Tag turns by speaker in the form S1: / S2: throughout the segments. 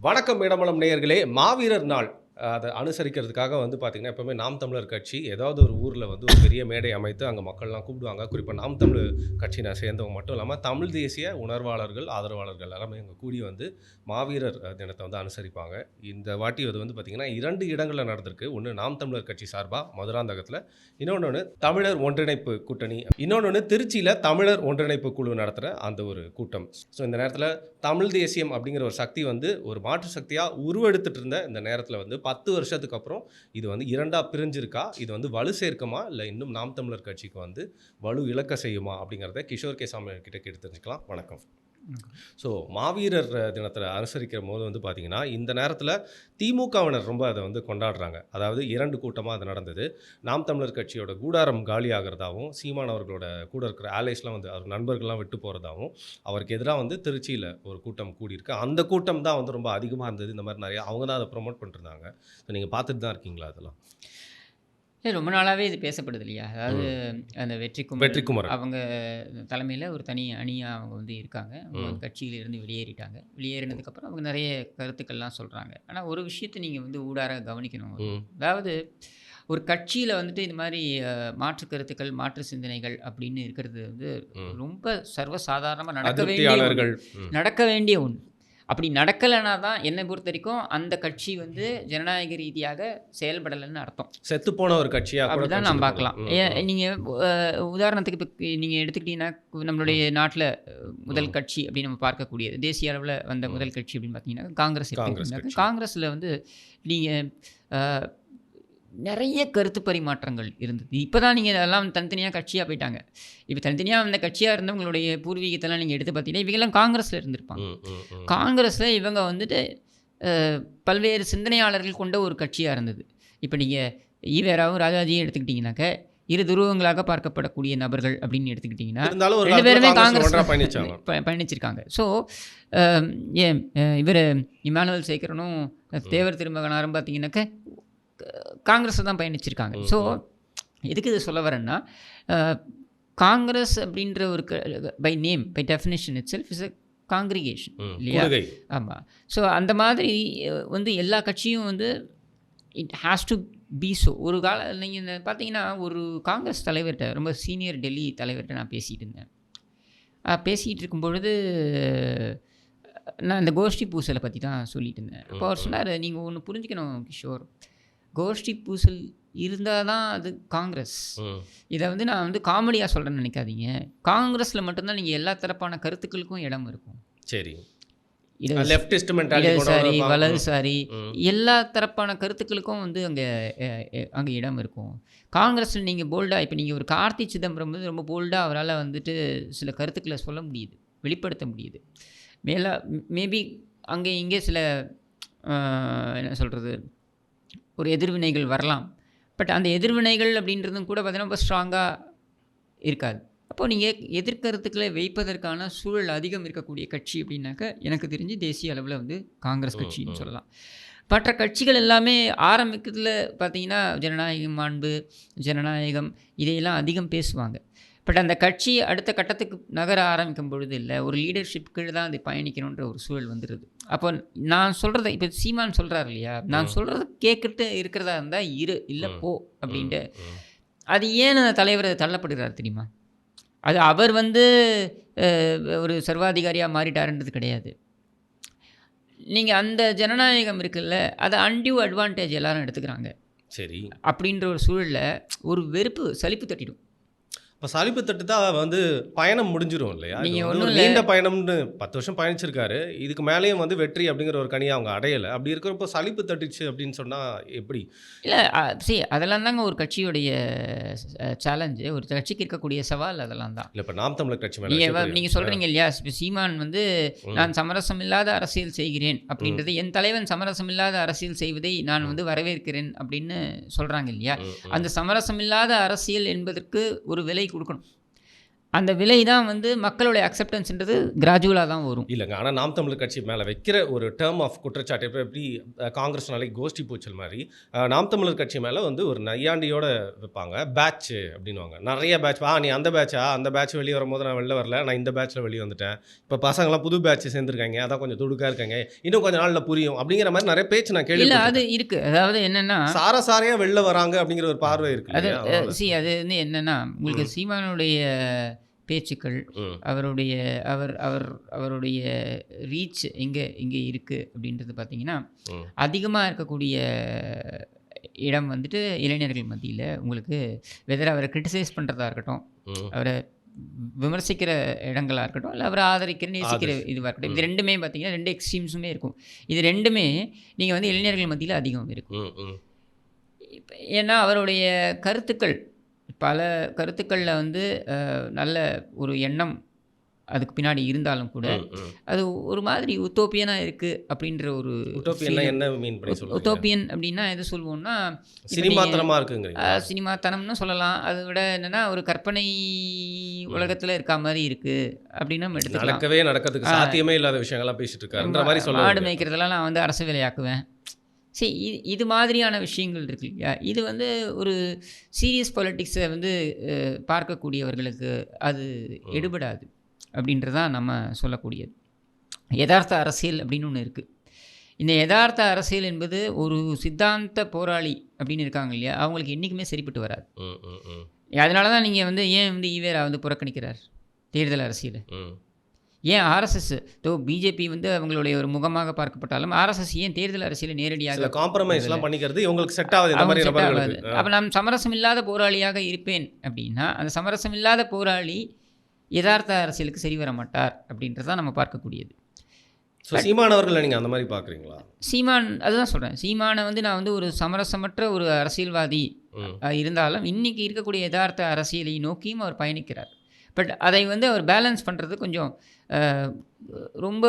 S1: வணக்கம் இடமலம் நேயர்களே. மாவீரர் நாள். அதை அனுசரிக்கிறதுக்காக வந்து பார்த்திங்கன்னா எப்போவுமே நாம் தமிழர் கட்சி ஏதாவது ஒரு ஊரில் வந்து ஒரு பெரிய மேடை அமைத்து அங்கே மக்கள்லாம் கூப்பிடுவாங்க. குறிப்பாக நாம் தமிழர் கட்சியினை சேர்ந்தவங்க மட்டும் இல்லாமல் தமிழ் தேசிய உணர்வாளர்கள் ஆதரவாளர்கள் எல்லாமே அங்கே கூடி வந்து மாவீரர் தினத்தை வந்து அனுசரிப்பாங்க. இந்த வாட்டி அது வந்து பார்த்திங்கன்னா இரண்டு இடங்களில் நடந்திருக்கு. ஒன்று நாம் தமிழர் கட்சி சார்பாக மதுராந்தகத்தில் இன்னொன்று தமிழர் ஒன்றிணைப்பு கூட்டணி இன்னொன்று திருச்சியில் தமிழர் ஒன்றிணைப்பு குழு நடத்துகிற அந்த ஒரு கூட்டம். ஸோ இந்த நேரத்தில் தமிழ் தேசியம் அப்படிங்கிற ஒரு சக்தி வந்து ஒரு மாற்று சக்தியாக உருவெடுத்துட்டு இருந்த இந்த நேரத்தில் வந்து பத்து வருஷத்துக்கு அப்புறம் இது வந்து இரண்டாக பிரிஞ்சிருக்கா? இது வந்து வலு சேர்க்குமா? இல்லை இன்னும் நாம் தமிழர் கட்சிக்கு வந்து வலு இழக்க செய்யுமா? அப்படிங்கிறத கிஷோர் கே சாமி கிட்ட கேட்டு தெரிஞ்சுக்கலாம். வணக்கம். ஸோ மாவீரர் தினத்தில் அனுசரிக்கிற போது வந்து பார்த்திங்கன்னா இந்த நேரத்தில் திமுகவினர் ரொம்ப அதை வந்து கொண்டாடுறாங்க. அதாவது இரண்டு கூட்டமாக அது நடந்தது. நாம் தமிழர் கட்சியோட கூடாரம் காலி ஆகிறதாகவும் சீமான் அவர்களோட கூட இருக்கிற ஆலைஸ்லாம் வந்து அவர் நண்பர்கள்லாம் விட்டு போகிறதாவும் அவருக்கு எதிராக வந்து திருச்சியில் ஒரு கூட்டம் கூடியிருக்கு. அந்த கூட்டம் தான் வந்து ரொம்ப அதிகமாக இருந்தது. இந்த மாதிரி நிறைய அவங்க தான் அதை ப்ரொமோட் பண்ணிருந்தாங்க ஸோ நீங்கள் பார்த்துட்டு தான் இருக்கீங்களா அதெல்லாம்?
S2: இல்லை ரொம்ப நாளாகவே இது பேசப்படுது இல்லையா அதாவது அந்த வெற்றி குமரன்
S1: வெற்றி குமரன்
S2: அவங்க தலைமையில் ஒரு தனி அணியாக அவங்க வந்து இருக்காங்க. அவங்க கட்சியிலிருந்து வெளியேறிட்டாங்க. வெளியேறினதுக்கப்புறம் அவங்க நிறைய கருத்துக்கள்லாம் சொல்கிறாங்க ஆனால் ஒரு விஷயத்தை நீங்கள் வந்து ஊடார கவனிக்கணும். அதாவது ஒரு கட்சியில் வந்துட்டு இது மாதிரி மாற்று கருத்துக்கள் மாற்று சிந்தனைகள் அப்படின்னு இருக்கிறது வந்து. ரொம்ப சர்வசாதாரணமாக நடக்க வேண்டிய நடக்க வேண்டிய ஒன்று அப்படி நடக்கலைன்னா தான் என்னை பொறுத்த வரைக்கும் அந்த கட்சி வந்து ஜனநாயக ரீதியாக செயல்படலைன்னு அர்த்தம்
S1: செத்து போன ஒரு கட்சியாக கூட
S2: அப்படிதான் நாம்
S1: consider
S2: பார்க்கலாம் நீங்கள் உதாரணத்துக்கு இப்போ நீங்கள் எடுத்துக்கிட்டீங்கன்னா நம்மளுடைய நாட்டில் முதல். கட்சி அப்படின்னு நம்ம பார்க்கக்கூடியது தேசிய அளவில் வந்த. முதல் கட்சி அப்படின்னு பார்த்தீங்கன்னா காங்கிரஸ். காங்கிரஸில் வந்து நீங்கள் நிறைய கருத்து பரிமாற்றங்கள் இருந்தது. இப்போ தான் நீங்கள் அதெல்லாம் தனித்தனியாக கட்சியாக போயிட்டாங்க. இப்போ தனித்தனியாக அந்த கட்சியாக இருந்தவங்களுடைய பூர்வீகத்தெல்லாம் நீங்கள் எடுத்து பார்த்தீங்கன்னா இவங்கெல்லாம் காங்கிரஸில் இருந்திருப்பாங்க. காங்கிரஸில் இவங்க வந்துட்டு பல்வேறு சிந்தனையாளர்கள் கொண்ட ஒரு கட்சியாக இருந்தது. இப்போ நீங்கள் ஈவேராவும் ராஜாஜியும் எடுத்துக்கிட்டிங்கனாக்க இரு துருவங்களாக பார்க்கப்படக்கூடிய நபர்கள் அப்படின்னு எடுத்துக்கிட்டிங்கன்னா ரெண்டு பேருமே
S1: காங்கிரஸ்
S2: பயணிச்சிருக்காங்க. ஸோ ஏன் இவர் இமானுவல் சேகரனும் தேவர் திருமகனாரும் பார்த்தீங்கன்னாக்க காங்கிரஸை தான் பயணிச்சிருக்காங்க. ஸோ. எதுக்கு இது சொல்ல வரேன்னா காங்கிரஸ் அப்படின்ற ஒரு by name by definition itself is a congregation இல்லையா? ஆமாம் ஸோ அந்த மாதிரி வந்து எல்லா கட்சியும் வந்து it has to be so ஒரு கால நீங்கள் பார்த்தீங்கன்னா ஒரு காங்கிரஸ் தலைவர்கிட்ட ரொம்ப சீனியர் டெல்லி தலைவர்கிட்ட நான் பேசிகிட்டு இருந்தேன். பேசிகிட்டு இருக்கும் பொழுது நான் இந்த கோஷ்டி பூசலை பற்றி தான் சொல்லிட்டு இருந்தேன். அப்போ அவர். சொன்னார் நீங்கள் ஒன்று புரிஞ்சுக்கணும் கிஷோர். கோஷ்டி பூசல் இருந்தால் தான் அது காங்கிரஸ். இதை வந்து நான் வந்து காமெடியாக சொல்கிறேன்னு நினைக்காதீங்க. காங்கிரஸில் மட்டும்தான் நீங்கள் எல்லா தரப்பான கருத்துக்களுக்கும் இடம் இருக்கும்.
S1: சரி.
S2: இடதுசாரி வலதுசாரி. எல்லா தரப்பான கருத்துக்களுக்கும் வந்து அங்கே அங்கே இடம் இருக்கும். காங்கிரஸில் நீங்கள் போல்டாக இப்போ நீங்கள் ஒரு கார்த்தி சிதம்பரம் வந்து ரொம்ப போல்டாக அவரால் வந்துட்டு சில கருத்துக்களை சொல்ல முடியுது வெளிப்படுத்த முடியுது. மேலே மேபி அங்கே இங்கே சில என்ன சொல்கிறது ஒரு எதிர்வினைகள் வரலாம். பட் அந்த எதிர்வினைகள் அப்படின்றதும் கூட பார்த்தீங்கன்னா ரொம்ப ஸ்ட்ராங்காக இருக்காது. அப்போது நீங்கள் எதிர்கருத்துக்களை வைப்பதற்கான சூழல் அதிகம் இருக்கக்கூடிய கட்சி அப்படின்னாக்க எனக்கு தெரிஞ்சு தேசிய அளவில் வந்து காங்கிரஸ் கட்சின்னு. சொல்லலாம். மற்ற கட்சிகள் எல்லாமே ஆரம்பிக்கிறதுல பார்த்தீங்கன்னா ஜனநாயகம் மாண்பு ஜனநாயகம் இதையெல்லாம் அதிகம் பேசுவாங்க. பட் அந்த கட்சி அடுத்த கட்டத்துக்கு நகர ஆரம்பிக்கும் பொழுது இல்லை ஒரு லீடர்ஷிப் கீழ் தான் அது பயணிக்கணுன்ற ஒரு சூழல் வந்துடுது அப்போ நான் சொல்கிறத இப்போ சீமான் சொல்கிறார் இல்லையா? நான். சொல்கிறத கேட்கிட்டு இருக்கிறதா இருந்தால் இரு இல்லை. போ அப்படின்ட்டு. அது ஏன் அந்த தலைவர் தள்ளப்படுகிறார் தெரியுமா? அது அவர் வந்து ஒரு சர்வாதிகாரியாக மாறிட்டாருன்றது கிடையாது. நீங்கள் அந்த ஜனநாயகம் இருக்குல்ல அதை அன்டியூ அட்வான்டேஜ் எல்லாரும் எடுத்துக்கிறாங்க.
S1: சரி.
S2: அப்படின்ற ஒரு சூழலில் ஒரு வெறுப்பு சலிப்பு தட்டிடும்.
S1: இப்போ சலிப்பு தட்டு தான் வந்து பயணம் முடிஞ்சிரும் இல்லையா?
S2: இல்ல.
S1: நீண்ட பயணம்னு பத்து வருஷம் பயணிச்சிருக்காரு. இதுக்கு மேலேயும் வந்து வெற்றி அப்படிங்கிற ஒரு கனியை அவங்க அடையலை. அப்படி இருக்கிறப்போ சலிப்பு தட்டுச்சு அப்படின்னு சொன்னால் எப்படி?
S2: இல்லை சரி அதெல்லாம் தாங்க ஒரு கட்சியுடைய சேலஞ்சு ஒரு கட்சிக்கு இருக்கக்கூடிய சவால் அதெல்லாம் தான்.
S1: இல்லை இப்போ நாம் தமிழர் கட்சி
S2: நீங்கள் நீங்கள் சொல்கிறீங்க இல்லையா? இப்ப சீமான் வந்து. நான் சமரசம் இல்லாத அரசியல் செய்கிறேன் அப்படின்றது என் தலைவன் சமரசம் இல்லாத அரசியல் செய்வதை நான் வந்து வரவேற்கிறேன் அப்படின்னு சொல்கிறாங்க இல்லையா. அந்த சமரசம் இல்லாத அரசியல் என்பதற்கு ஒரு விலை கொடுக்கணும். அந்த விலை தான் வந்து மக்களுடைய அக்செப்டன்ஸ்ன்றது கிராஜுவலாக தான் வரும்.
S1: இல்லைங்க. ஆனால் நாம் தமிழர் கட்சி மேலே வைக்கிற ஒரு டேர்ம் ஆஃப் குற்றச்சாட்டு இப்போ எப்படி அஹ், காங்கிரஸ் நாளைக்கு கோஷ்டி பூச்சல் மாதிரி நாம் தமிழர் கட்சி மேலே வந்து ஒரு நையாண்டியோட வைப்பாங்க. பேட்ச் அப்படின்னுவாங்க. நிறைய பேட்ச் ஆ நீ அந்த பேட்சா அந்த பேட்ச் வெளியே வரும்போது நான் வெளில வரல. நான் இந்த பேட்ச்சில் வெளியே வந்துட்டேன். இப்போ பசங்களாம் புது பேட்ச் சேர்ந்துருக்காங்க. அதான் கொஞ்சம் துடுக்கா இருக்காங்க. இன்னும் கொஞ்ச நாளில் புரியும். அப்படிங்கிற மாதிரி நிறைய பேச்சு நான்
S2: இல்லை
S1: கேள்வி
S2: அது இருக்குது அதாவது என்னென்னா
S1: சார சாரையா வெளில வராங்க அப்படிங்கிற ஒரு பார்வை இருக்கு
S2: அது
S1: இல்லையா? அதனால.
S2: சி அது வந்து என்னென்னா உங்களுக்கு சீமானுடைய பேச்சுக்கள் அவருடைய அவர் அவர் அவருடைய ரீச் எங்கே எங்கே இருக்குது அப்படின்றது பார்த்தீங்கன்னா. அதிகமாக இருக்கக்கூடிய இடம் வந்துட்டு இளைஞர்கள் மத்தியில் உங்களுக்கு வெதர் அவரை கிரிட்டிசைஸ் பண்ணுறதா இருக்கட்டும் அவரை விமர்சிக்கிற இடங்களாக இருக்கட்டும் இல்லை அவரை ஆதரிக்கிற நேசிக்கிற. இதுவாக இருக்கட்டும். இது ரெண்டுமே பார்த்தீங்கன்னா ரெண்டு எக்ஸ்ட்ரீம்ஸுமே இருக்கும். இது ரெண்டுமே நீங்கள் வந்து இளைஞர்கள் மத்தியில் அதிகம் இருக்கும். ஏன்னா அவருடைய கருத்துக்கள் பல கருத்துக்களில் வந்து நல்ல ஒரு எண்ணம் அதுக்கு பின்னாடி இருந்தாலும் கூட. அது ஒரு மாதிரி உத்தோப்பியனாக இருக்குது அப்படின்ற ஒரு
S1: என்ன மீன்
S2: உத்தோப்பியன் அப்படின்னா எது சொல்லுவோம்னா இப்ப
S1: சினிமாத்தனமா இருக்குங்கிறீங்க
S2: அஹ், சினிமாத்தனம்னு சொல்லலாம். அதை விட என்னென்னா ஒரு கற்பனை உலகத்தில் இருக்க மாதிரி இருக்குது அப்படின்னு நம்ம எடுத்துக்கலாம்.
S1: நடக்கவே நடக்கிறதுக்கு சாத்தியமே இல்லாத விஷயங்கள்லாம் பேசிட்டு இருக்காருன்ற மாதிரி சொல்ல
S2: மாடு
S1: வரீங்க.
S2: மேய்க்கிறதெல்லாம் நான் வந்து அரசு வேலையாக்குவேன். சரி இது இது மாதிரியான விஷயங்கள் இருக்கு இல்லையா? இது வந்து ஒரு சீரியஸ் பாலிட்டிக்ஸை வந்து பார்க்கக்கூடியவர்களுக்கு அது எடுபடாது அப்படின்றதான் நம்ம சொல்லக்கூடியது. யதார்த்த அரசியல் அப்படின்னு ஒன்று இருக்குது இந்த யதார்த்த அரசியல் என்பது ஒரு சித்தாந்த போராளி அப்படின்னு இருக்காங்க இல்லையா? அவங்களுக்கு என்றைக்குமே சரிப்பட்டு வராது. அதனால தான் நீங்கள் வந்து ஏன் வந்து ஈவேரா வந்து புறக்கணிக்கிறார்? தேர்தல் அரசியல். ஏன் ஆர்எஸ்எஸ்? தோ பிஜேபி வந்து அவங்களுடைய ஒரு முகமாக பார்க்கப்பட்டாலும் ஆர்எஸ்எஸ் ஏன் தேர்தல் அரசியலை நேரடியாக
S1: காம்ப்ரமைஸ்லாம் பண்ணிக்கிறது இவங்களுக்கு செட் ஆகுது
S2: அப்போ நான் சமரசம் இல்லாத போராளியாக இருப்பேன் அப்படின்னா அந்த சமரசம் இல்லாத போராளி யதார்த்த அரசியலுக்கு சரி வர மாட்டார் அப்படின்றத நம்ம பார்க்கக்கூடியது.
S1: ஸோ சீமானவர்களை நீங்க அந்த மாதிரி பாக்குறீங்களா
S2: சீமான் அதுதான் சொல்கிறேன் சீமானை வந்து நான் வந்து ஒரு சமரசமற்ற ஒரு அரசியல்வாதி இருந்தாலும் இன்னைக்கு இருக்கக்கூடிய யதார்த்த அரசியலை நோக்கியும் அவர் பயணிக்கிறார். பட் அதை வந்து அவர் பேலன்ஸ் பண்ணுறது கொஞ்சம் ரொம்ப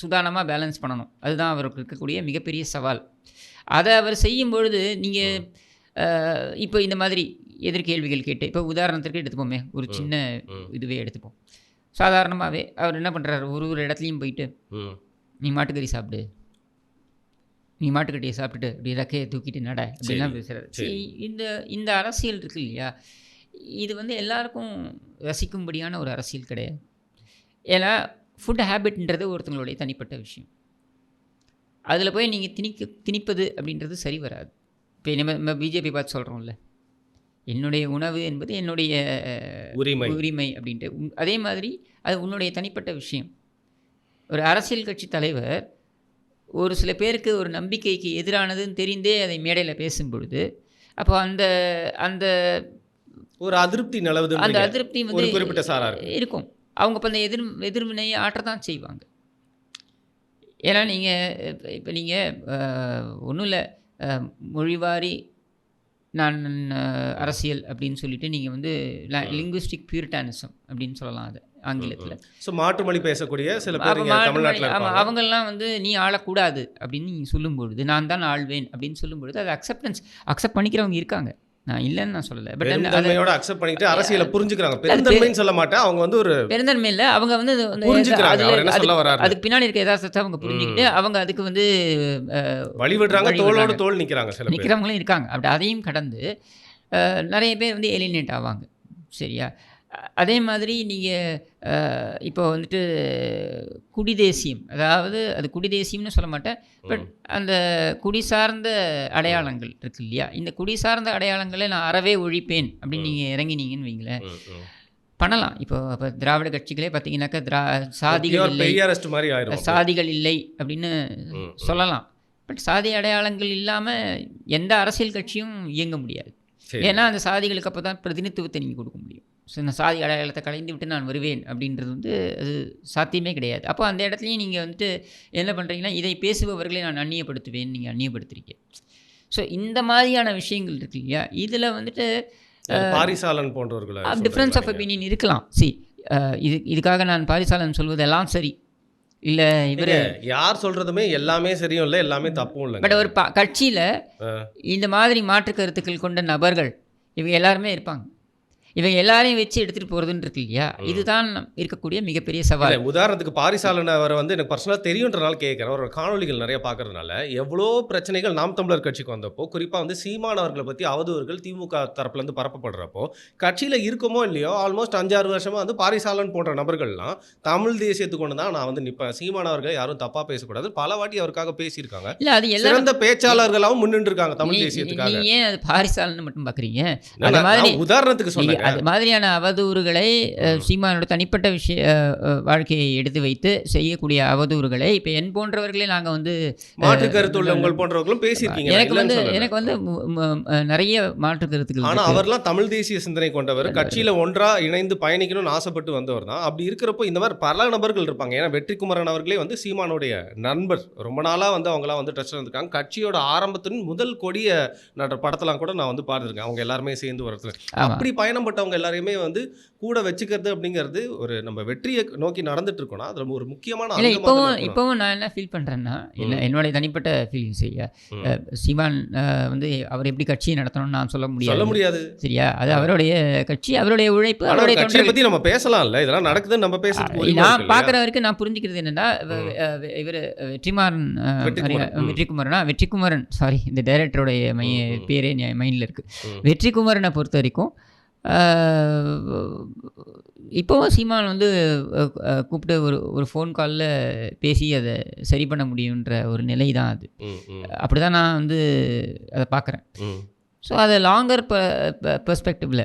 S2: சுதானமாக பேலன்ஸ் பண்ணணும். அதுதான் அவருக்கு இருக்கக்கூடிய மிகப்பெரிய சவால். அதை அவர் செய்யும் பொழுது நீங்கள் இப்போ இந்த மாதிரி எதிர்கேள்விகள் கேட்டு இப்போ உதாரணத்திற்கு எடுத்துப்போமே ஒரு சின்ன இதுவே எடுத்துப்போம். சாதாரணமாகவே அவர் என்ன பண்ணுறாரு ஒரு ஒரு இடத்துலையும் போயிட்டு நீ மாட்டுக்கறி சாப்பிடு. நீ மாட்டுக்கறியை சாப்பிட்டுட்டு அப்படி ரெக்கையை தூக்கிட்டு நட. அப்படிலாம் பேசுகிறாரு இந்த இந்த அரசியல் இருக்கு இல்லையா? இது வந்து எல்லாருக்கும் ரசிக்கும்படியான ஒரு அரசியல் கிடையாது. ஏன்னா ஃபுட் ஹேபிட்ன்றது ஒருத்தங்களுடைய தனிப்பட்ட விஷயம். அதில் போய் நீங்கள் திணிக்க திணிப்பது அப்படின்றது சரி வராது. இப்போ நம்ம நம்ம பிஜேபி பார்த்து சொல்கிறோம்ல என்னுடைய உணவு என்பது என்னுடைய
S1: உரிமை.
S2: உரிமை அப்படின்ட்டு. அதே மாதிரி அது உன்னுடைய தனிப்பட்ட விஷயம். ஒரு அரசியல் கட்சி தலைவர் ஒரு சில பேருக்கு ஒரு நம்பிக்கைக்கு எதிரானதுன்னு தெரிந்தே அதை மேடையில் பேசும் பொழுது அப்போ அந்த அந்த
S1: ஒரு அதிருப்தி நிலவுது
S2: அந்த அதிருப்தி வந்து
S1: குறிப்பிட்ட சாரா இருக்கு.
S2: இருக்கும். அவங்க இப்போ அந்த எதிர் எதிர்வினையை ஆற்றத்தான் செய்வாங்க. ஏன்னா நீங்கள் இப்போ நீங்கள் ஒன்றும் இல்லை. மொழிவாரி நான் அரசியல் அப்படின்னு சொல்லிட்டு நீங்கள் வந்து லிங்குவிஸ்டிக் பியூரிட்டானிசம் அப்படின்னு சொல்லலாம் அது ஆங்கிலத்தில்.
S1: ஸோ மாற்றுமொழி பேசக்கூடிய சில பேர்
S2: அப்ப
S1: இங்க
S2: மாற்று
S1: தமிழ்நாட்டில்
S2: மொழி- ஆமா,
S1: இருப்பாங்க.
S2: அவங்கெல்லாம் வந்து நீ ஆளக்கூடாது அப்படின்னு நீ சொல்லும்பொழுது நான் தான் ஆள்வேன் அப்படின்னு சொல்லும்பொழுது அது அக்செப்டன்ஸ் அக்செப்ட் பண்ணிக்கிறவங்க இருக்காங்க. நான் இல்லைன்னு நான் சொல்லலை. பட்
S1: பெருந்தன்மையோட அக்செப்ட் பண்ணிட்டு அரசியலை புரிஞ்சுக்கிறாங்க. பெருந்தன்மைன்னு சொல்ல மாட்டேன். அவங்க வந்து ஒரு
S2: பெருந்தன்மை இல்லை. அவங்க வந்து
S1: புரிஞ்சுக்கிறாங்க. சொல்ல வராரு
S2: அதுக்கு பின்னாடி இருக்க யதார்த்தத்தை அவங்க புரிஞ்சுக்கிட்டு அவங்க அதுக்கு வந்து அஹ்,
S1: வழி விடுறாங்க
S2: வழி
S1: தோளோடு. தோள் நிக்கிறாங்க சில
S2: நிற்கிறவங்களும் இருக்காங்க. அப்படி அதையும் கடந்து நிறைய பேர் வந்து எலினேட் ஆவாங்க. சரியா? அதே மாதிரி நீங்கள் இப்போ வந்துட்டு குடிதேசியம் அதாவது அது குடிதேசியம்னு சொல்ல மாட்டேன் பட் அந்த குடி சார்ந்த அடையாளங்கள் இருக்கு இல்லையா? இந்த குடி சார்ந்த அடையாளங்களை நான் அறவே ஒழிப்பேன் அப்படின்னு நீங்கள் இறங்கினீங்கன்னு வைங்களேன். பண்ணலாம். இப்போ இப்போ திராவிட கட்சிகளே பார்த்தீங்கன்னாக்கா திரா சாதிகள் இல்லை. சாதிகள் இல்லை அப்படின்னு. சொல்லலாம். பட் சாதி அடையாளங்கள் இல்லாமல் எந்த அரசியல் கட்சியும் இயங்க முடியாது. ஏன்னா அந்த சாதிகளுக்கு அப்போ தான் பிரதிநிதித்துவத்தை நீங்கள் கொடுக்க முடியும். ஸோ இந்த சாதி அடையாளத்தை கலைந்து விட்டு நான் வருவேன் அப்படின்றது வந்து அது சாத்தியமே கிடையாது. அப்போ அந்த இடத்துலையும் நீங்கள் வந்துட்டு என்ன பண்ணுறீங்கன்னா இதை பேசுபவர்களை நான் அந்நியப்படுத்துவேன் நீங்கள் அந்நியப்படுத்துறீங்க. ஸோ இந்த மாதிரியான விஷயங்கள் இருக்கு இல்லையா? இதில் வந்துட்டு
S1: பாரிசாலன் போன்றவர்களை
S2: டிஃப்ரென்ஸ் ஆஃப் ஒப்பீனியன் இருக்கலாம். சி இது இதுக்காக நான் பாரிசாலன் சொல்வதெல்லாம் சரி. இல்லை இவர்?
S1: யார் சொல்றதுமே எல்லாமே சரியும் இல்லை எல்லாமே தப்பும் இல்லைங்க.
S2: பட் ஒரு ப கட்சியில். இந்த மாதிரி மாற்று கருத்துக்கள் கொண்ட நபர்கள் இவங்க எல்லாருமே இருப்பாங்க. இவங்க எல்லாரையும் வச்சு எடுத்துகிட்டு போகிறதுன்னு இருக்கு இல்லையா? இதுதான் இருக்கக்கூடிய மிகப்பெரிய சவால்.
S1: உதாரணத்துக்கு பாரிசாலன் அவரை வந்து எனக்கு பர்சனலாக தெரியுன்றனால கேட்குறேன் அவரோட காணொலிகள் நிறைய பார்க்கறதுனால எவ்வளோ பிரச்சனைகள் நாம் தமிழர் கட்சிக்கு வந்தப்போ குறிப்பாக வந்து சீமான் அவர்களை பற்றி அவதூறுகள் திமுக தரப்புலேருந்து பரப்பப்படுறப்போ கட்சியில் இருக்கமோ இல்லையோ ஆல்மோஸ்ட் அஞ்சாறு வருஷமா வந்து பாரிசாலன் போன்ற நபர்கள்லாம் தமிழ் தேசியத்துக்கு கொண்டு தான் நான் வந்து நிற்பேன் சீமான் அவர்களை யாரும் தப்பாக பேசக்கூடாது. பல வாட்டி அவருக்காக பேசியிருக்காங்க.
S2: இல்லை அது
S1: சிறந்த பேச்சாளர்களாகவும் முன்னின்று இருக்காங்க தமிழ் தேசியத்துக்காக.
S2: ஏன் அது பாரிசாலன்னு மட்டும் பார்க்குறீங்க
S1: உதாரணத்துக்கு சொன்னேன்.
S2: அது மாதிரியான அவதூறுகளை சீமானோட தனிப்பட்ட விஷய வாழ்க்கையை எடுத்து வைத்து செய்யக்கூடிய அவதூறுகளை இப்போ என் போன்றவர்களே நாங்கள் வந்து
S1: மாற்று கருத்து உள்ளவங்கள் போன்றவர்களும் பேசியிருக்கீங்க.
S2: எனக்கு வந்து. எனக்கு வந்து நிறைய மாற்று கருத்துக்கள்
S1: ஆனா
S2: இருக்கு.
S1: அவர்லாம் தமிழ் தேசிய சிந்தனை கொண்டவர். கட்சியில ஒன்றா இணைந்து பயணிக்கணும்னு ஆசைப்பட்டு வந்தவர் தான். அப்படி இருக்கிறப்போ இந்த மாதிரி பல நபர்கள் இருப்பாங்க. ஏன்னா வெற்றிக்குமரன் அவர்களே வந்து சீமானுடைய நண்பர். ரொம்ப நாளா வந்து அவங்களாம் வந்து டச்ல இருந்திருக்காங்க. கட்சியோட ஆரம்பத்தின் முதல் கொடிய நட படத்தெல்லாம் கூட நான் வந்து பார்த்துருக்கேன். அவங்க எல்லாருமே சேர்ந்து வரதுல
S2: ஆமா.
S1: அப்படி பயணப்பட்டவங்க எல்லாரையுமே வந்து கூட வச்சுக்கிறது அப்படிங்கிறது ஒரு நம்ம வெற்றியை நோக்கி நடந்துட்டு இருக்கோம்னா அது ரொம்ப ஒரு முக்கியமான
S2: இல்லை இப்போவும். இப்போவும் நான் என்ன ஃபீல் பண்ணுறேன்னா என்ன என்னுடைய தனிப்பட்ட ஃபீலிங்ஸ் சீமான் அஹ், வந்து அவர் எப்படி கட்சியை நடத்தணும்னு நான் சொல்ல
S1: சொல்ல
S2: முடியாது.
S1: முடியாது
S2: சரியா? அது அவருடைய கட்சி அவருடைய உழைப்பு அவருடைய
S1: கட்சியை பத்தி நம்ம பேசலாம்ல இதெல்லாம் நடக்குதுன்னு நம்ம இருக்கு
S2: நான்? பார்க்குற வரைக்கும் நான் புரிஞ்சுக்கிறது என்னன்னா இவர் வெற்றிமாறன்
S1: வெற்றிக்குமரன்.
S2: வெற்றிக்குமரனா? சாரி இந்த டைரக்டருடைய மைய. பேரே மைண்டில் இருக்குது. வெற்றிக்குமரனை பொறுத்த வரைக்கும் இப்போவும் சீமான் வந்து கூப்பிட்டு ஒரு ஒரு ஃபோன் காலில் பேசி அதை சரி பண்ண முடியுன்ற ஒரு நிலை தான் அது அப்படி தான் நான் வந்து அதை பார்க்குறேன். ஸோ அது லாங்கர் ப பெர்ஸ்பெக்டிவில்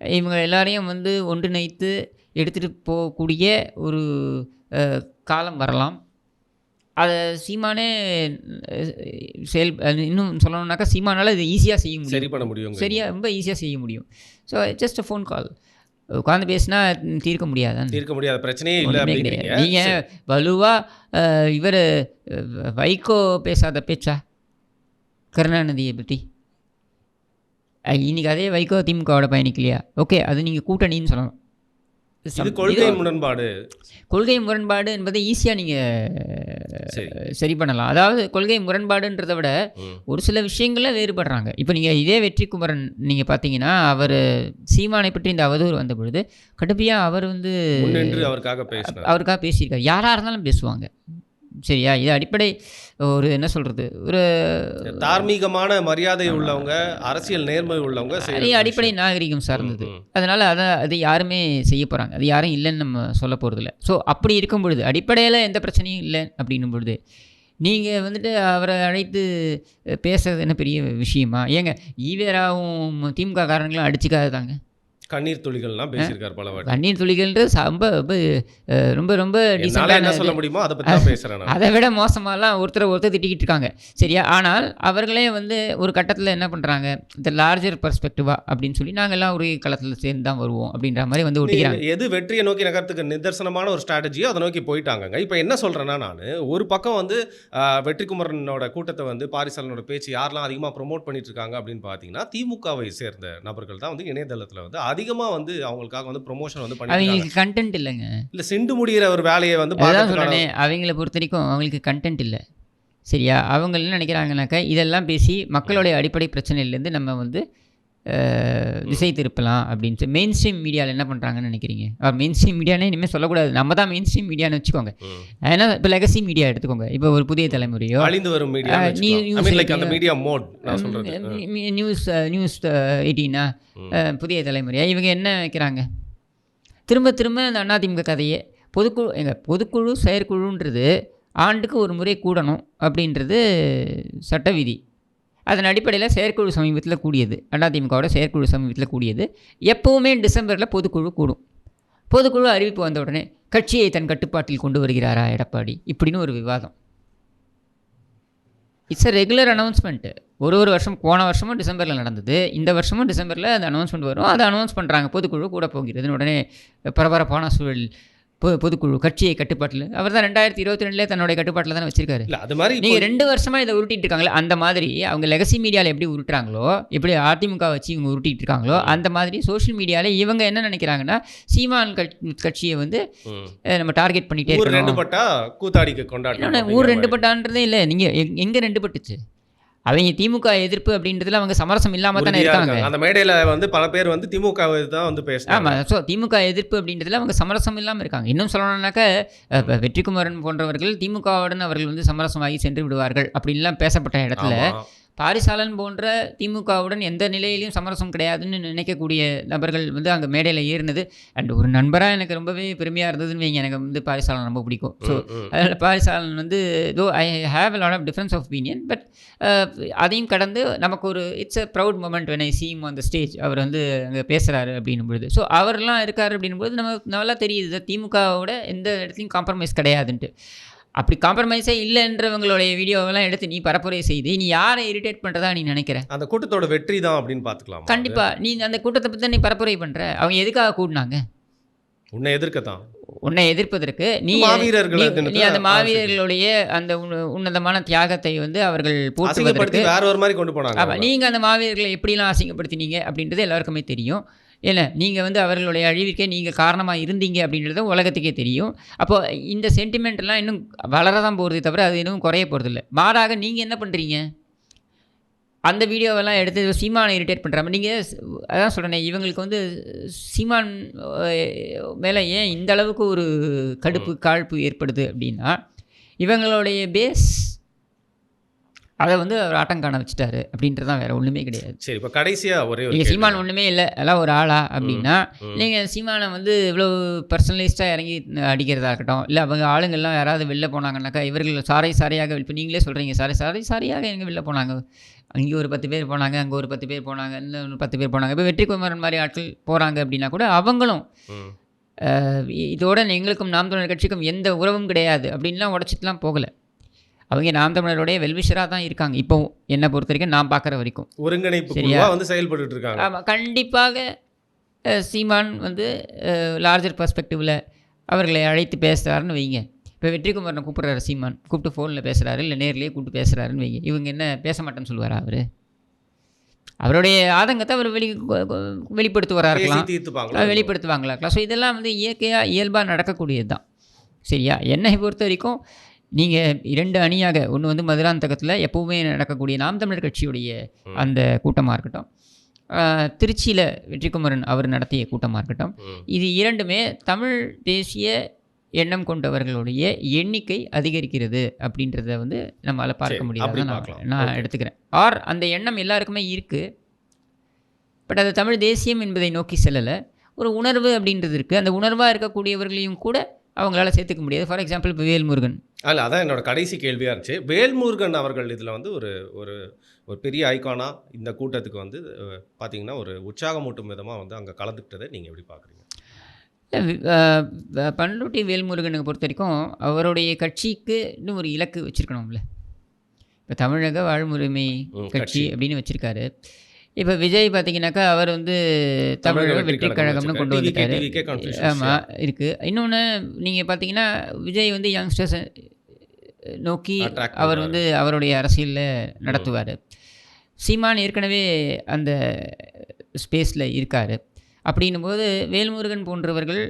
S2: இவங்க எல்லாரையும் வந்து ஒன்றிணைத்து எடுத்துகிட்டு போகக்கூடிய ஒரு காலம் வரலாம். அதை சீமானே செயல் இன்னும் சொல்லணும்னாக்கா சீமானால் இது ஈஸியாக செய்ய முடியும்.
S1: சரி பண்ண முடியும்
S2: சரியா ரொம்ப ஈஸியாக செய்ய முடியும். So just a phone call உட்காந்து பேசினா தீர்க்க முடியாதான்
S1: தீர்க்க முடியாத பிரச்சனையே இல்லை
S2: கிடையாது. நீங்கள் வலுவாக இவர் வைகோ பேசாத பேச்சா? கருணாநிதியை பற்றி இன்னைக்கு அதே வைகோ திமுகவோட பயணிக்கலையா? ஓகே அது நீங்கள் கூட்டணின்னு சொல்லலாம்.
S1: கொள்கை முரண்பாடு.
S2: கொள்கை முரண்பாடு என்பதை ஈஸியாக. நீங்கள் சரி. பண்ணலாம். அதாவது கொள்கை முரண்பாடுன்றதை விட. ஒரு சில விஷயங்களில் வேறுபடுறாங்க. இப்போ நீங்கள் இதே வெற்றி குமரன் நீங்கள் பார்த்தீங்கன்னா அவர் சீமானை பற்றி இந்த அவதூறு வந்த பொழுது கடுமையாக அவர் வந்து
S1: அவருக்காக
S2: பேசியிருக்காரு. யாராக இருந்தாலும் பேசுவாங்க. சரியா? இது அடிப்படை ஒரு என்ன சொல்கிறது ஒரு
S1: தார்மீகமான மரியாதை உள்ளவங்க அரசியல் நேர்மை உள்ளவங்க
S2: அது. அடிப்படை நாகரிகம் சார்ந்தது. அதனால் அதை அது யாருமே செய்ய போகிறாங்க அது யாரும் இல்லைன்னு நம்ம சொல்ல போகிறதில்ல ஸோ அப்படி இருக்கும் பொழுது அடிப்படையில் எந்த பிரச்சனையும் இல்லை அப்படின்னும் பொழுது நீங்கள் வந்துட்டு அவரை அழைத்து பேசுறது என்ன பெரிய விஷயமா? ஏங்க ஈவேராவும் திமுக காரங்களும் அடிச்சுக்காதாங்க
S1: கண்ணீர் துளிகள்லாம் பேசியிருக்காரு பல வாட்டி.
S2: கண்ணீர் துளிகள்ன்றது ச- ரொம்ப ரொம்ப ரொம்ப
S1: என்ன சொல்ல முடியுமோ அதை பேசுறேன் நான்.
S2: அதை விட மோசமாலாம் ஒருத்தரை ஒருத்தர் திட்டிக்கிட்டு இருக்காங்க. சரியா? ஆனால் அவர்களே வந்து ஒரு கட்டத்தில் என்ன பண்ணுறாங்க இந்த லார்ஜர் பர்ஸ்பெக்டிவா அப்படின்னு சொல்லி நாங்கள் எல்லாம் ஒரே களத்தில் சேர்ந்து தான் வருவோம் அப்படின்ற மாதிரி வந்து ஒட்டிக்கிறாங்க.
S1: எது வெற்றியை நோக்கி நகரத்துக்கு நிதர்சனமான ஒரு ஸ்ட்ராட்டஜியோ அதை நோக்கி போயிட்டாங்கங்க. இப்போ என்ன சொல்றேன்னா நான் ஒரு பக்கம் வந்து வெற்றிக்குமரனோட கூட்டத்தை வந்து பாரிசாலனோட பேச்சு யாரெல்லாம் அதிகமாக ப்ரோமோட் பண்ணிட்டு இருக்காங்க அப்படின்னு பார்த்தீங்கன்னா திமுகவை சேர்ந்த நபர்கள் தான் வந்து இணையதளத்தில் வந்து அதிகமாக வந்து அவங்களுக்காக வந்து ப்ரொமோஷன் வந்து பண்ணிட்டு
S2: அவங்களுக்கு கண்டென்ட் இல்லைங்க.
S1: இல்ல சிண்டு முடிகிற ஒரு வேலையை வந்து
S2: சொல்கிறேனே அவங்கள பொறுத்த வரைக்கும் அவங்களுக்கு கண்டென்ட் இல்லை. சரியா? அவங்க என்ன நினைக்கிறாங்கனாக்கா இதெல்லாம் பேசி மக்களுடைய அடிப்படை பிரச்சனையிலேருந்து நம்ம வந்து திசை திருப்பலாம் அப்படின்ட்டு மெயின் ஸ்ட்ரீம் மீடியாவில் என்ன பண்ணுறாங்கன்னு நினைக்கிறீங்க? மெயின் ஸ்ட்ரீம் மீடியானே இனிமேல் சொல்லக்கூடாது. நம்ம தான் மெயின் ஸ்ட்ரீம் மீடியான்னு வச்சுக்கோங்க. ஏன்னா இப்போ லெகசி மீடியா எடுத்துக்கோங்க. இப்போ ஒரு புதிய தலைமுறையோ
S1: அழிந்து வரும் மீடியா
S2: நியூஸ் நியூஸ் எயிட்டீனா. புதிய தலைமுறையா? இவங்க என்ன வைக்கிறாங்க? திரும்ப திரும்ப இந்த அதிமுக கதையே பொதுக்குழு எங்க பொதுக்குழு செயற்குழுன்றது ஆண்டுக்கு ஒரு முறை கூடணும் அப்படின்றது சட்ட விதி. அதன் அடிப்படையில் செயற்குழு சமீபத்தில் கூடியது. அதிமுகவோட செயற்குழு சமீபத்தில் கூடியது. எப்போவுமே டிசம்பரில் பொதுக்குழு கூடும். பொதுக்குழு அறிவிப்பு வந்த உடனே கட்சியை தன் கட்டுப்பாட்டில் கொண்டு வருகிறாரா எடப்பாடி? இப்படின்னு ஒரு விவாதம். இட்ஸ் அ ரெகுலர் அனௌன்ஸ்மெண்ட்டு ஒரு ஒரு வருஷம் போன வருஷமும் டிசம்பரில் நடந்தது. இந்த வருஷமும் டிசம்பரில் அந்த அனௌன்ஸ்மெண்ட் வரும். அதை அனௌன்ஸ் பண்ணுறாங்க பொதுக்குழு கூட போகிறதுன்னு உடனே பரபரப்பான சூழல் பொதுக்குழு கட்சியை கட்டுப்பாட்டில். அவர் தான் ரெண்டாயிரத்தி இருபத்தி ரெண்டுலேயே தன்னுடைய கட்டுப்பாட்டில் தானே வச்சிருக்காரு.
S1: இல்ல அது மாதிரி
S2: நீங்கள் ரெண்டு வருஷமாக இதை உருட்டிட்டு இருக்காங்களே அந்த மாதிரி அவங்க லெகசி மீடியாவில் எப்படி உருட்டுறாங்களோ எப்படி அதிமுக வச்சு இவங்க உருட்டிட்டு இருக்காங்களோ அந்த மாதிரி சோஷியல் மீடியாவில் இவங்க என்ன நினைக்கிறாங்கன்னா சீமான் கட்சி கட்சியை வந்து நம்ம டார்கெட் பண்ணிட்டே
S1: ஊர் ரெண்டு பட்டா கூத்தாடிக்கு
S2: இன்னொன்னு ஊர் ரெண்டு பட்டான்றதே இல்லை. நீங்கள் எங்கே ரெண்டு பட்டுச்சு? அவங்க திமுக எதிர்ப்பு அப்படின்றதுல அவங்க சமரசம் இல்லாமல் தானே இருக்காங்க.
S1: அந்த மேடையில வந்து பல பேர் வந்து திமுக தான் வந்து பேசுறாங்க
S2: ஆமாம் ஸோ திமுக எதிர்ப்பு அப்படின்றதுல அவங்க சமரசம் இல்லாமல் இருக்காங்க இன்னும் சொல்லணும்னாக்கா வெற்றிக்குமரன் போன்றவர்கள் திமுகவுடன் அவர்கள் வந்து சமரசமாகி சென்று விடுவார்கள் அப்படின்லாம் பேசப்பட்ட இடத்துல
S1: ஆமா.
S2: பாரிசாலன் போன்ற திமுகவுடன் எந்த நிலையிலையும் சமரசம் கிடையாதுன்னு நினைக்கக்கூடிய நபர்கள் வந்து அங்கே மேடையில் ஏறினது. அண்ட் ஒரு நண்பராக எனக்கு ரொம்பவே பெருமையாக இருந்ததுன்னு வைங்க எனக்கு வந்து பாரிசாலன் ரொம்ப பிடிக்கும். ஸோ. அதனால் பாரிசாலன் வந்து though I have lot of difference of opinion but அதையும் கடந்து நமக்கு ஒரு it's a proud moment when I seem on the stage அவர் வந்து அங்கே பேசுகிறாரு அப்படின்னும் பொழுது. ஸோ அவர்லாம் இருக்கார் அப்படின்னும் பொழுது நம்ம நல்லா தெரியுது திமுகவோட எந்த இடத்துலையும் காம்ப்ரமைஸ் கிடையாதுன்ட்டு. அப்படி காம்ப்ரமைஸே இல்லைன்றவங்களுடைய வீடியோவெல்லாம் எடுத்து நீ பரப்புரை செய்து நீ யாரை இரிட்டேட் பண்ணுறதா நீ நினைக்கிற?
S1: அந்த கூட்டத்தோட வெற்றி தான் அப்படின்னு பாத்துக்கலாம்
S2: கண்டிப்பாக நீ அந்த கூட்டத்தை பற்றி நீ பரப்புரை பண்ணுற அவங்க எதுக்காக கூடினாங்க?
S1: உன்னை எதிர்க்கத்தான்
S2: உன்னை எதிர்ப்பதற்கு நீ நீ- அந்த மாவீரர்களுடைய அந்த உன்ன- உன்னதமான தியாகத்தை வந்து அவர்கள் போற்றுவதற்கு
S1: வேற ஒரு மாதிரி கொண்டு போனாங்க
S2: நீங்கள் அந்த மாவீரர்களை எப்படிலாம் அசிங்கப்படுத்தினீங்க அப்படின்றது எல்லாருக்குமே தெரியும். இல்லை நீங்கள் வந்து அவர்களுடைய அழிவிற்கே நீங்கள் காரணமாக இருந்தீங்க அப்படின்றது உலகத்துக்கே தெரியும். அப்போ இந்த சென்டிமெண்ட்லாம் இன்னும் வளர தான் போகிறதே தவிர அது இன்னும் குறைய போகிறதில்ல மாறாக நீங்கள் என்ன பண்ணுறீங்க அந்த வீடியோவெல்லாம் எடுத்து சீமானை இரிட்டேட் பண்ணுறாம நீங்கள் அதான் சொல்கிறேனே இவங்களுக்கு வந்து சீமான் மேலே ஏன் இந்த அளவுக்கு ஒரு கடுப்பு காழ்ப்பு ஏற்படுது அப்படின்னா இவங்களுடைய பேஸ் அதை வந்து அவர் ஆட்டம் காண வச்சுட்டாரு அப்படின்றதான் வேற ஒன்றுமே கிடையாது.
S1: சரி இப்ப கடைசியா ஒரே
S2: நீங்கள். சீமான் ஒன்றுமே இல்லை அதெல்லாம் ஒரு ஆளா அப்படின்னா. நீங்கள் சீமானை வந்து இவ்வளோ பர்சனலிஸ்ட்டாக இறங்கி அடிக்கிறதா இருக்கட்டும் இல்லை அவங்க ஆளுங்கள்லாம் யாராவது வெளில போனாங்கன்னாக்கா இவர்கள் சாரை சாரையாக இப்போ நீங்களே சொல்கிறீங்க சாரை சாரை சாரையாக எங்கே வெளில போனாங்க? அங்கே ஒரு பத்து பேர் போனாங்க அங்கே ஒரு பத்து பேர் போனாங்க இன்னும் பத்து பேர் போனாங்க. இப்போ வெற்றிக்குமரன் மாதிரி ஆட்கள் போகிறாங்க அப்படின்னா கூட அவங்களும் இதோட எங்களுக்கும் நாம் தமிழர் கட்சிக்கும் எந்த உறவும் கிடையாது அப்படின்லாம் உடச்சிட்டுலாம் போகலை. அவங்க நாம் தமிழருடைய வெல்விஷராக தான் இருக்காங்க. இப்போவும் என்னை பொறுத்த வரைக்கும் நான் பார்க்குற வரைக்கும்.
S1: ஒருங்கிணைப்பு
S2: சரியா?
S1: வந்து செயல்பட்டு இருக்காங்க.
S2: ஆமாம் கண்டிப்பாக சீமான் வந்து லார்ஜர் பர்ஸ்பெக்டிவில் அவர்களை அழைத்து பேசுகிறாருன்னு வைங்க. இப்போ வெற்றிக்குமரனை கூப்பிட்றாரு சீமான். கூப்பிட்டு ஃபோனில் பேசுகிறாரு இல்லை நேர்லேயே கூப்பிட்டு பேசுகிறாருன்னு வைங்க. இவங்க என்ன பேச மாட்டேன்னு சொல்லுவாரா அவர்? அவருடைய ஆதங்கத்தை அவர் வெளி
S1: தீர்த்துப்பாங்களா?
S2: அஹ் வெளிப்படுத்துவாங்களா ஸோ இதெல்லாம் வந்து இயற்கையாக இயல்பாக நடக்கக்கூடியது தான் சரியா? என்னை பொறுத்த வரைக்கும் நீங்கள் இரண்டு அணியாக ஒன்று வந்து மதுராந்தகத்தில் எப்போவுமே நடக்கக்கூடிய நாம் தமிழர் கட்சியுடைய. அந்த கூட்டமாக இருக்கட்டும். திருச்சியில் வெற்றிக்குமரன் அவர் நடத்திய கூட்டமாக இருக்கட்டும். இது இரண்டுமே தமிழ் தேசிய எண்ணம் கொண்டவர்களுடைய எண்ணிக்கை அதிகரிக்கிறது அப்படின்றத வந்து நம்மளால் பார்க்க முடியாது. நான். எடுத்துக்கிறேன். ஆர் அந்த எண்ணம் எல்லாருக்குமே இருக்குது பட் அது தமிழ் தேசியம் என்பதை நோக்கி செல்லலை. ஒரு உணர்வு அப்படின்றது இருக்குது அந்த உணர்வாக இருக்கக்கூடியவர்களையும் கூட அவங்களால சேர்த்துக்க முடியாது. ஃபார் எக்ஸாம்பிள் இப்போ வேல்முருகன்.
S1: அல்ல அதான் என்னோட கடைசி கேள்வியா இருந்துச்சு. வேல்முருகன் அவர்கள் இதுல வந்து ஒரு ஒரு ஒரு பெரிய ஐகானா இந்த கூட்டத்துக்கு வந்து அஹ், பாத்தீங்கன்னா ஒரு உற்சாகமூட்டும் விதமா வந்து அங்க கலந்துக்கிட்டதை நீங்க எப்படி பாக்குறீங்க?
S2: அஹ் பண்ருட்டி வேல்முருகனை பொறுத்த வரைக்கும் அவருடைய கட்சிக்கு இன்னும் ஒரு இலக்கு வச்சுருக்கணும்ல. இப்போ தமிழக வாழ்முரிமை
S1: ம்,
S2: கட்சி
S1: கட்சி.
S2: அப்படின்னு வச்சுருக்காரு. இப்போ விஜய் பார்த்தீங்கன்னா அவர் வந்து தமிழக வெற்றி கழகம்னு கொண்டு வந்துட்டாரு. ஆமாம் இருக்குது இன்னொன்று நீங்கள் பார்த்தீங்கன்னா விஜய் வந்து யங்ஸ்டர்ஸை நோக்கி அவர். வந்து அவருடைய அரசியலில் நடத்துவார். சீமான் ஏற்கனவே அந்த ஸ்பேஸில் இருக்கார். அப்படின்னும் போது வேல்முருகன் போன்றவர்கள்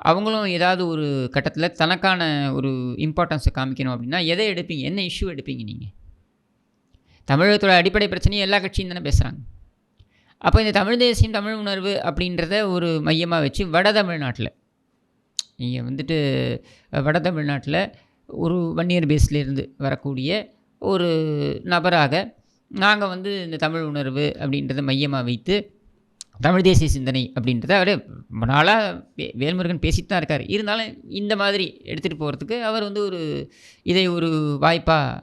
S2: அவங்களும் ஏதாவது ஒரு கட்டத்தில் தனக்கான ஒரு இம்பார்ட்டன்ஸை காமிக்கணும் அப்படின்னா எதை எடுப்பீங்க? என்ன இஷ்யூ எடுப்பீங்க நீங்கள் தமிழகத்தோட அடிப்படை பிரச்சனையை எல்லா கட்சியும் தானே பேசுகிறாங்க அப்போ இந்த தமிழ் தேசியம் தமிழ் உணர்வு அப்படின்றத ஒரு மையமாக வச்சு வட தமிழ்நாட்டில். நீங்கள் வந்துட்டு வட தமிழ்நாட்டில் ஒரு வன்னியர் பேஸ்லேருந்து வரக்கூடிய ஒரு நபராக நாங்கள் வந்து இந்த தமிழ் உணர்வு அப்படின்றத மையமாக வைத்து தமிழ் தேசிய சிந்தனை அப்படின்றத அவர் ரொம்ப நாளாக வே வேல்முருகன் பேசிட்டு தான் இருக்கார். இருந்தாலும் இந்த மாதிரி எடுத்துகிட்டு போகிறதுக்கு அவர் வந்து ஒரு இதை ஒரு வாய்ப்பாக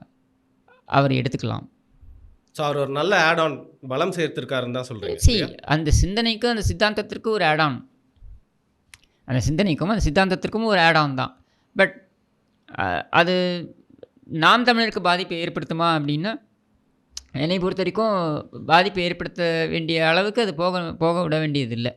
S2: அவர் எடுத்துக்கலாம்.
S1: ஸோ அவர் ஒரு நல்ல ஆட் ஆன் பலம் சேர்த்திருக்காருன்னு தான் சொல்றீங்க
S2: சி அந்த சிந்தனைக்கும் அந்த சித்தாந்தத்திற்கும் ஒரு ஆட் ஆன் அந்த சிந்தனைக்கும் அந்த சித்தாந்தத்திற்கும் ஒரு ஆட் ஆன் தான் பட் அது நாம் தமிழருக்கு பாதிப்பை ஏற்படுத்துமா அப்படின்னா என்னை பொறுத்த வரைக்கும் பாதிப்பை ஏற்படுத்த வேண்டிய அளவுக்கு அது போக போக விட வேண்டியதில்லை.